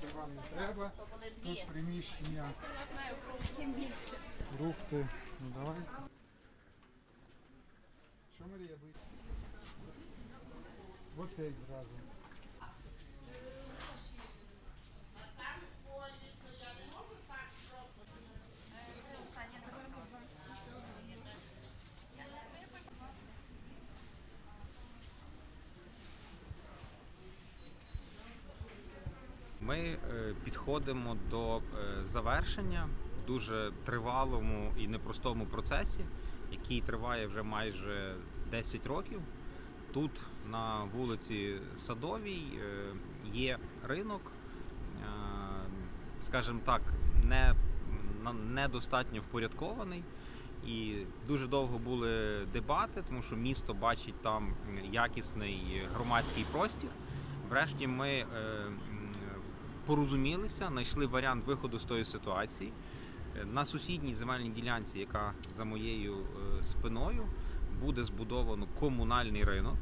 Тут вам не треба. Тут приміщення. Рухти. Ну давай. Що Марія, будь? Оцей зразу. Ми е, підходимо до е, завершення в дуже тривалому і непростому процесі, який триває вже майже 10 років. Тут на вулиці Садовій е, є ринок, скажімо так, не, недостатньо впорядкований. І дуже довго були дебати, тому що місто бачить там якісний громадський простір. Врешті ми порозумілися, знайшли варіант виходу з тої ситуації. Е, На сусідній земельній ділянці, яка за моєю е, спиною, буде збудовано комунальний ринок.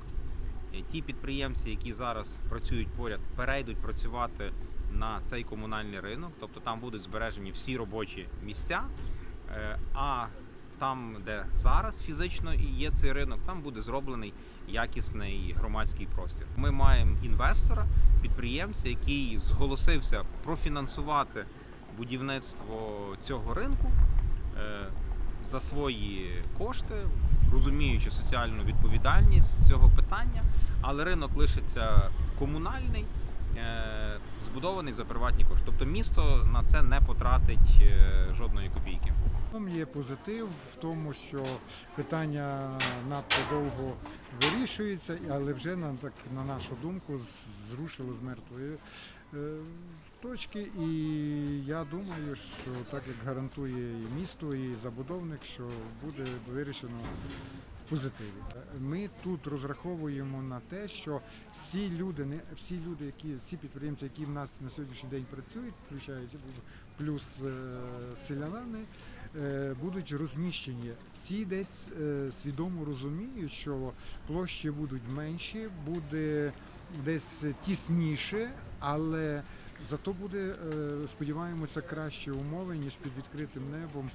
Е, Ті підприємці, які зараз працюють поряд, перейдуть працювати на цей комунальний ринок, тобто там будуть збережені всі робочі місця. А там, де зараз фізично і є цей ринок, там буде зроблений якісний громадський простір. Ми маємо інвестора, підприємця, який зголосився профінансувати будівництво цього ринку е, за свої кошти, розуміючи соціальну відповідальність цього питання, але ринок лишиться комунальний. е, Збудований за приватні кошти. Тобто місто на це не потратить є позитив в тому, що питання надто довго вирішується, але вже на так на нашу думку зрушило з мертвої е, точки. І я думаю, що так як гарантує і місто, і забудовник, що буде вирішено позитиві. Ми тут розраховуємо на те, що всі люди, не всі люди, які всі підприємці, які в нас на сьогоднішній день працюють, включаючи плюс е, селянани, будуть розміщені. Всі десь е, свідомо розуміють, що площі будуть менші, буде десь тісніше, але зато буде, е, сподіваємося, кращі умови, ніж під відкритим небом.